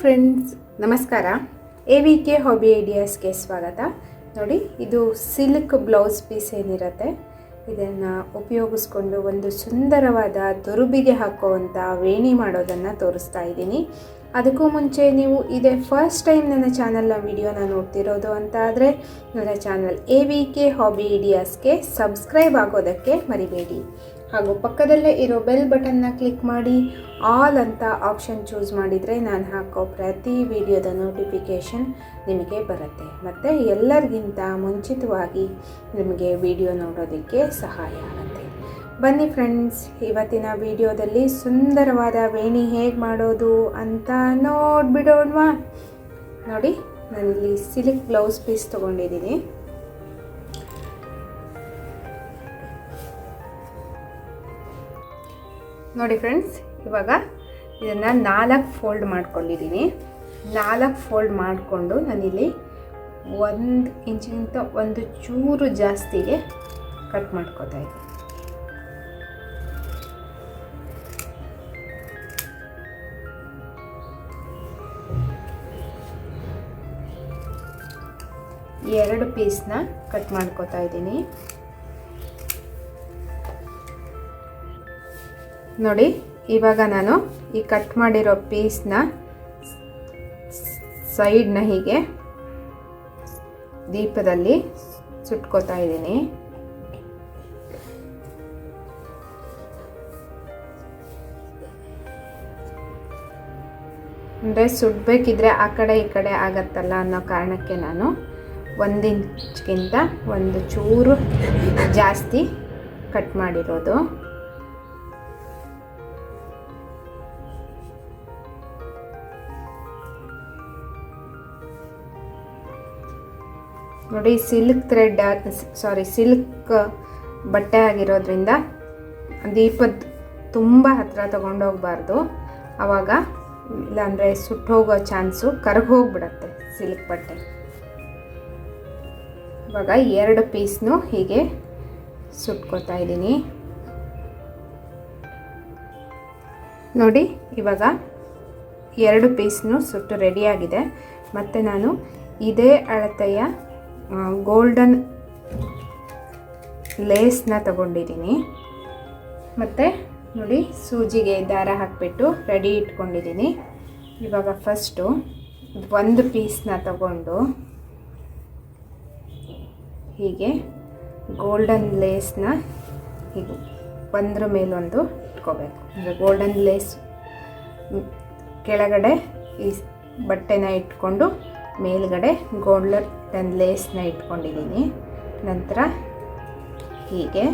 Friends ನಮಸ್ಕಾರ. A V K hobby ಐಡಿಯಾಸ್ಗೆ ಸ್ವಾಗತ. ನೋಡಿ, ಇದು ಸಿಲ್ಕ್ ಬ್ಲೌಸ್ ಪೀಸ್ ಏನಿರುತ್ತೆ, ಇದನ್ನು ಉಪಯೋಗಿಸ್ಕೊಂಡು ಒಂದು ಸುಂದರವಾದ ದುರುಬಿಗೆ ಹಾಕುವಂಥ ವೇಣಿ ಮಾಡೋದನ್ನು ತೋರಿಸ್ತಾ ಇದ್ದೀನಿ. ಅದಕ್ಕೂ ಮುಂಚೆ ನೀವು ಇದೇ ಫಸ್ಟ್ ಟೈಮ್ ನನ್ನ ಚಾನಲ್ನ ವಿಡಿಯೋನ ನೋಡ್ತಿರೋದು ಅಂತ ಆದರೆ, ನನ್ನ channel A V K hobby ಐಡಿಯಾಸ್ಗೆ subscribe ಆಗೋದಕ್ಕೆ ಮರಿಬೇಡಿ. ಹಾಗೂ ಪಕ್ಕದಲ್ಲೇ ಇರೋ ಬೆಲ್ ಬಟನ್ನ ಕ್ಲಿಕ್ ಮಾಡಿ ಆಲ್ ಅಂತ ಆಪ್ಷನ್ ಚೂಸ್ ಮಾಡಿದರೆ ನಾನು ಹಾಕೋ ಪ್ರತಿ ವಿಡಿಯೋದ ನೋಟಿಫಿಕೇಷನ್ ನಿಮಗೆ ಬರುತ್ತೆ. ಮತ್ತು ಎಲ್ಲರಿಗಿಂತ ಮುಂಚಿತವಾಗಿ ನಿಮಗೆ ವಿಡಿಯೋ ನೋಡೋದಕ್ಕೆ ಸಹಾಯ ಆಗುತ್ತೆ. ಬನ್ನಿ ಫ್ರೆಂಡ್ಸ್, ಇವತ್ತಿನ ವಿಡಿಯೋದಲ್ಲಿ ಸುಂದರವಾದ ವೇಣಿ ಹೇಗೆ ಮಾಡೋದು ಅಂತ ನೋಡ್ಬಿಡೋಣ ನೋಡಿ, ನಾನಿಲ್ಲಿ ಸಿಲ್ಕ್ ಬ್ಲೌಸ್ ಪೀಸ್ ತೊಗೊಂಡಿದ್ದೀನಿ. ನೋಡಿ ಫ್ರೆಂಡ್ಸ್ ಇವಾಗ ಇದನ್ನು ನಾಲ್ಕು ಫೋಲ್ಡ್ ಮಾಡ್ಕೊಂಡಿದ್ದೀನಿ. ನಾಲ್ಕು ಫೋಲ್ಡ್ ಮಾಡಿಕೊಂಡು ನಾನಿಲ್ಲಿ ಒಂದು ಇಂಚಿಗಿಂತ ಒಂದು ಚೂರು ಜಾಸ್ತಿಗೆ ಕಟ್ ಮಾಡ್ಕೋತಾ ಇದ್ದೀನಿ. ಎರಡು ಪೀಸ್ನ ಕಟ್ ಮಾಡ್ಕೋತಾ ಇದ್ದೀನಿ. ನೋಡಿ, ಇವಾಗ ನಾನು ಈ ಕಟ್ ಮಾಡಿರೋ ಪೀಸ್ನ ಸೈಡ್ನ ಹೀಗೆ ದೀಪದಲ್ಲಿ ಸುಟ್ಕೋತಾ ಇದ್ದೀನಿ. ಅಂದರೆ ಸುಡಬೇಕಿದ್ರೆ ಆ ಕಡೆ ಈ ಕಡೆ ಆಗತ್ತಲ್ಲ ಅನ್ನೋ ಕಾರಣಕ್ಕೆ ನಾನು ಒಂದಿಂಚ್ಗಿಂತ ಒಂದು ಚೂರು ಜಾಸ್ತಿ ಕಟ್ ಮಾಡಿರೋದು. ನೋಡಿ ಸಿಲ್ಕ್ ಥ್ರೆಡ್ ಸಾರಿ ಸಿಲ್ಕ್ ಬಟ್ಟೆ ಆಗಿರೋದ್ರಿಂದ ದೀಪದ ತುಂಬ ಹತ್ತಿರ ತೊಗೊಂಡೋಗ್ಬಾರ್ದು ಆವಾಗ ಇಲ್ಲಾಂದರೆ ಸುಟ್ಟೋಗೋ ಚಾನ್ಸು ಕರಗೋಗ್ಬಿಡತ್ತೆ ಸಿಲ್ಕ್ ಬಟ್ಟೆ. ಇವಾಗ ಎರಡು ಪೀಸ್ನು ಹೀಗೆ ಸುಟ್ಕೋತಾ ಇದ್ದೀನಿ. ನೋಡಿ, ಇವಾಗ ಎರಡು ಪೀಸ್ನು ಸುಟ್ಟು ರೆಡಿಯಾಗಿದೆ ಮತ್ತು ನಾನು ಇದೇ ಅಳತೆಯ ಗೋಲ್ಡನ್ ಲೇಸ್ನ ತಗೊಂಡಿದ್ದೀನಿ. ಮತ್ತು ನೋಡಿ, ಸೂಜಿಗೆ ದಾರ ಹಾಕಿಬಿಟ್ಟು ರೆಡಿ ಇಟ್ಕೊಂಡಿದ್ದೀನಿ. ಇವಾಗ ಫಸ್ಟು ಒಂದು ಪೀಸ್ನ ತಗೊಂಡು ಹೀಗೆ ಗೋಲ್ಡನ್ ಲೇಸ್ನ ಹೀಗೆ ಒಂದ್ರ ಮೇಲೊಂದು ಇಟ್ಕೋಬೇಕು. ಅಂದರೆ ಗೋಲ್ಡನ್ ಲೇಸ್ ಕೆಳಗಡೆ ಈ ಬಟ್ಟೆನ ಇಟ್ಕೊಂಡು ಮೇಲ್ಗಡೆ ಗೋಲ್ಡನ್ ಲೇಸ್ನ ಇಟ್ಕೊಂಡಿದ್ದೀನಿ. ನಂತರ ಹೀಗೆ.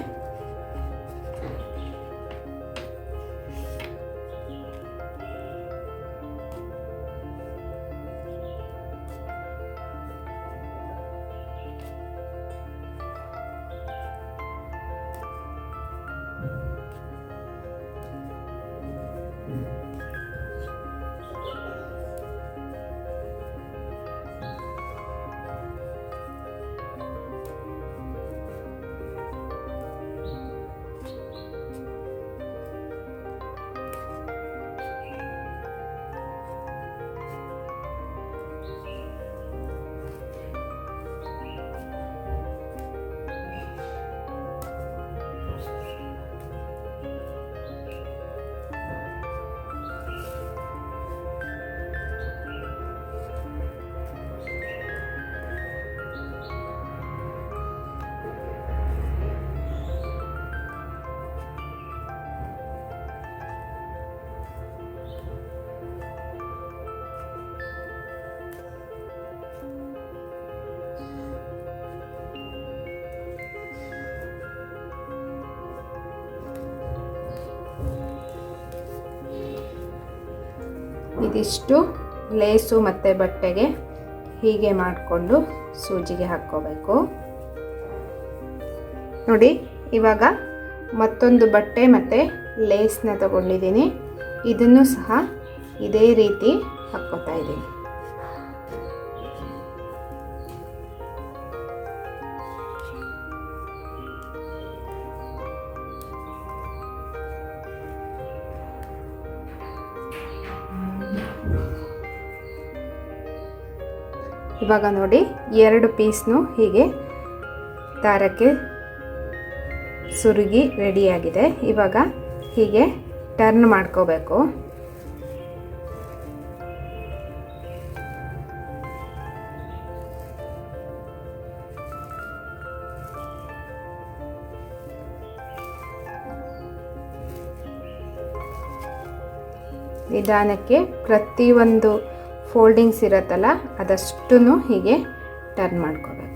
ಇದಿಷ್ಟು ಲೇಸು ಮತ್ತು ಬಟ್ಟೆಗೆ ಹೀಗೆ ಮಾಡಿಕೊಂಡು ಸೂಜಿಗೆ ಹಾಕ್ಕೋಬೇಕು. ನೋಡಿ, ಇವಾಗ ಮತ್ತೊಂದು ಬಟ್ಟೆ ಮತ್ತು ಲೇಸ್ನ ತಗೊಂಡಿದ್ದೀನಿ. ಇದನ್ನು ಸಹ ಇದೇ ರೀತಿ ಹಾಕ್ಕೋತಾ ಇದ್ದೀನಿ. ಇವಾಗ ನೋಡಿ ಎರಡು ಪೀಸ್ನು ಹೀಗೆ ದಾರಕ್ಕೆ ಸುರುಗಿ ರೆಡಿಯಾಗಿದೆ. ಇವಾಗ ಹೀಗೆ ಟರ್ನ್ ಮಾಡ್ಕೋಬೇಕು. ನಿಧಾನಕ್ಕೆ ಪ್ರತಿಯೊಂದು ಫೋಲ್ಡಿಂಗ್ಸ್ ಇರುತ್ತಲ್ಲ ಅದಷ್ಟು ಹೀಗೆ ಟರ್ನ್ ಮಾಡ್ಕೋಬೇಕು.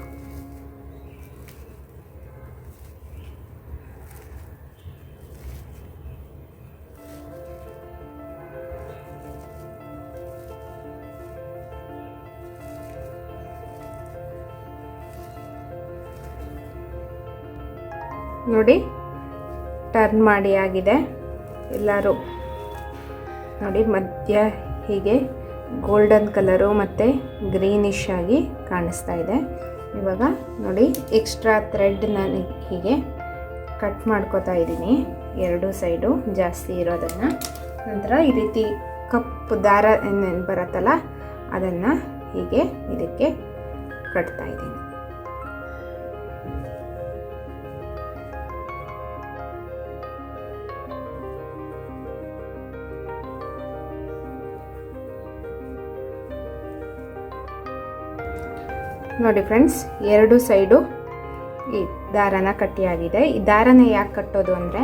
ನೋಡಿ ಟರ್ನ್ ಮಾಡಿ ಆಗಿದೆ. ಎಲ್ಲರೂ ನೋಡಿ ಮಧ್ಯ ಹೀಗೆ ಗೋಲ್ಡನ್ ಕಲರು ಮತ್ತು ಗ್ರೀನಿಶ್ ಆಗಿ ಕಾಣಿಸ್ತಾ ಇದೆ. ಇವಾಗ ನೋಡಿ ಎಕ್ಸ್ಟ್ರಾ ಥ್ರೆಡ್ ನಾನು ಹೀಗೆ ಕಟ್ ಮಾಡ್ಕೋತಾ ಇದ್ದೀನಿ. ಎರಡು ಸೈಡು ಜಾಸ್ತಿ ಇರೋದನ್ನು. ನಂತರ ಈ ರೀತಿ ಕಪ್ಪು ದಾರ ಏನೇನು ಬರುತ್ತಲ್ಲ, ಅದನ್ನು ಹೀಗೆ ಇದಕ್ಕೆ ಕಟ್ತಾ ಇದ್ದೀನಿ. ನೋಡಿ ಫ್ರೆಂಡ್ಸ್ ಎರಡು ಸೈಡು ಈ ದಾರನ ಕಟ್ಟಿಯಾಗಿದೆ. ಈ ದಾರನ ಯಾಕೆ ಕಟ್ಟೋದು ಅಂದರೆ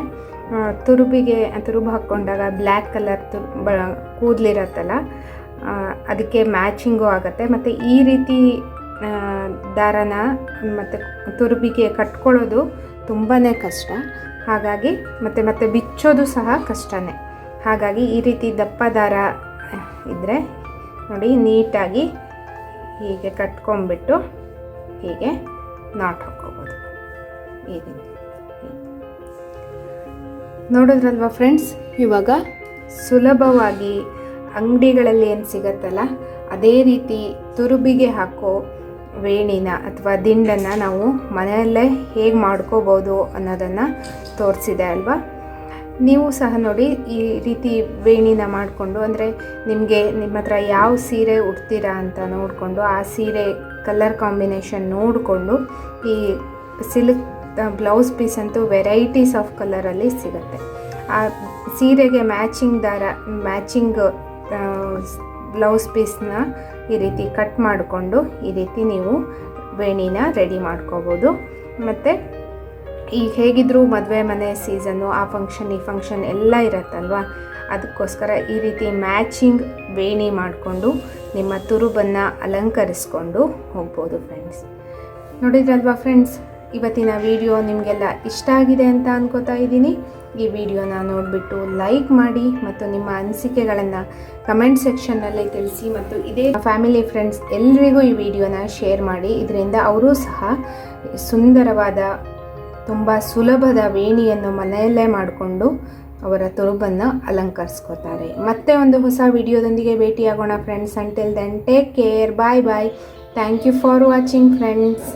ತುರುಬಿಗೆ, ತುರುಬು ಹಾಕ್ಕೊಂಡಾಗ ಬ್ಲ್ಯಾಕ್ ಕಲರ್ ತುರು ಬ, ಕೂದಲಿರತ್ತಲ್ಲ ಅದಕ್ಕೆ ಮ್ಯಾಚಿಂಗು ಆಗುತ್ತೆ. ಮತ್ತು ಈ ರೀತಿ ದಾರನ ಮತ್ತು ತುರುಬಿಗೆ ಕಟ್ಕೊಳ್ಳೋದು ತುಂಬಾ ಕಷ್ಟ. ಹಾಗಾಗಿ ಮತ್ತು, ಮತ್ತೆ ಬಿಚ್ಚೋದು ಸಹ ಕಷ್ಟನೇ. ಹಾಗಾಗಿ ಈ ರೀತಿ ದಪ್ಪ ದಾರ ಇದ್ದರೆ ನೋಡಿ, ನೀಟಾಗಿ ಹೀಗೆ ಕಟ್ಕೊಂಡ್ಬಿಟ್ಟು ಹೀಗೆ ನಾಟ್ ಹಾಕ್ಕೋಬೋದು. ನೋಡಿದ್ರಲ್ವಾ ಫ್ರೆಂಡ್ಸ್ ಇವಾಗ ಸುಲಭವಾಗಿ ಅಂಗಡಿಗಳಲ್ಲಿ ಏನು ಸಿಗತ್ತಲ್ಲ, ಅದೇ ರೀತಿ ತುರುಬಿಗೆ ಹಾಕೋ ವೇಣಿನ ಅಥವಾ ದಿಂಡನ್ನು ನಾವು ಮನೆಯಲ್ಲೇ ಹೇಗೆ ಮಾಡ್ಕೋಬೋದು ಅನ್ನೋದನ್ನು ತೋರಿಸಿದೆ ಅಲ್ವಾ? ನೀವು ಸಹ ನೋಡಿ ಈ ರೀತಿ ವೇಣಿನ ಮಾಡಿಕೊಂಡು, ಅಂದರೆ ನಿಮಗೆ ನಿಮ್ಮ ಹತ್ರ ಯಾವ ಸೀರೆ ಉಡ್ತೀರಾ ಅಂತ ನೋಡಿಕೊಂಡು, ಆ ಸೀರೆ ಕಲರ್ ಕಾಂಬಿನೇಷನ್ ನೋಡಿಕೊಂಡು ಈ ಸಿಲ್ಕ್ ಬ್ಲೌಸ್ ಪೀಸ್ ಅಂತೂ ವೆರೈಟೀಸ್ ಆಫ್ ಕಲರಲ್ಲಿ ಸಿಗುತ್ತೆ. ಆ ಸೀರೆಗೆ ಮ್ಯಾಚಿಂಗ್ ದಾರ ಮ್ಯಾಚಿಂಗ್ ಬ್ಲೌಸ್ ಪೀಸ್ನ ಈ ರೀತಿ ಕಟ್ ಮಾಡಿಕೊಂಡು ಈ ರೀತಿ ನೀವು ವೇಣಿನ ರೆಡಿ ಮಾಡ್ಕೋಬೋದು. ಮತ್ತು ಈಗ ಹೇಗಿದ್ದರೂ ಮದುವೆ ಮನೆ ಸೀಸನ್ನು, ಆ ಫಂಕ್ಷನ್ ಈ ಫಂಕ್ಷನ್ ಎಲ್ಲ ಇರುತ್ತಲ್ವಾ? ಅದಕ್ಕೋಸ್ಕರ ಈ ರೀತಿ ಮ್ಯಾಚಿಂಗ್ ವೇಣಿ ಮಾಡಿಕೊಂಡು ನಿಮ್ಮ ತುರುಬನ್ನು ಅಲಂಕರಿಸ್ಕೊಂಡು ಹೋಗ್ಬೋದು ಫ್ರೆಂಡ್ಸ್ ನೋಡಿದ್ರಲ್ವಾ ಫ್ರೆಂಡ್ಸ್ ಇವತ್ತಿನ ವಿಡಿಯೋ ನಿಮಗೆಲ್ಲ ಇಷ್ಟ ಆಗಿದೆ ಅಂತ ಅನ್ಕೋತಾ ಇದ್ದೀನಿ. ಈ ವಿಡಿಯೋನ ನೋಡಿಬಿಟ್ಟು ಲೈಕ್ ಮಾಡಿ ಮತ್ತು ನಿಮ್ಮ ಅನಿಸಿಕೆಗಳನ್ನು ಕಮೆಂಟ್ ಸೆಕ್ಷನ್ನಲ್ಲಿ ತಿಳಿಸಿ ಮತ್ತು ಇದೇ ಫ್ಯಾಮಿಲಿ ಫ್ರೆಂಡ್ಸ್ ಎಲ್ರಿಗೂ ಈ ವಿಡಿಯೋನ ಶೇರ್ ಮಾಡಿ. ಇದರಿಂದ ಅವರೂ ಸಹ ಸುಂದರವಾದ ತುಂಬ ಸುಲಭದ ವೇಣಿಯನ್ನು ಮನೆಯಲ್ಲೇ ಮಾಡಿಕೊಂಡು ಅವರ ತುರುಬನ್ನು ಅಲಂಕರಿಸ್ಕೋತಾರೆ. ಮತ್ತೆ ಒಂದು ಹೊಸ ವಿಡಿಯೋದೊಂದಿಗೆ ಭೇಟಿಯಾಗೋಣ friends until then take care bye bye thank you for watching friends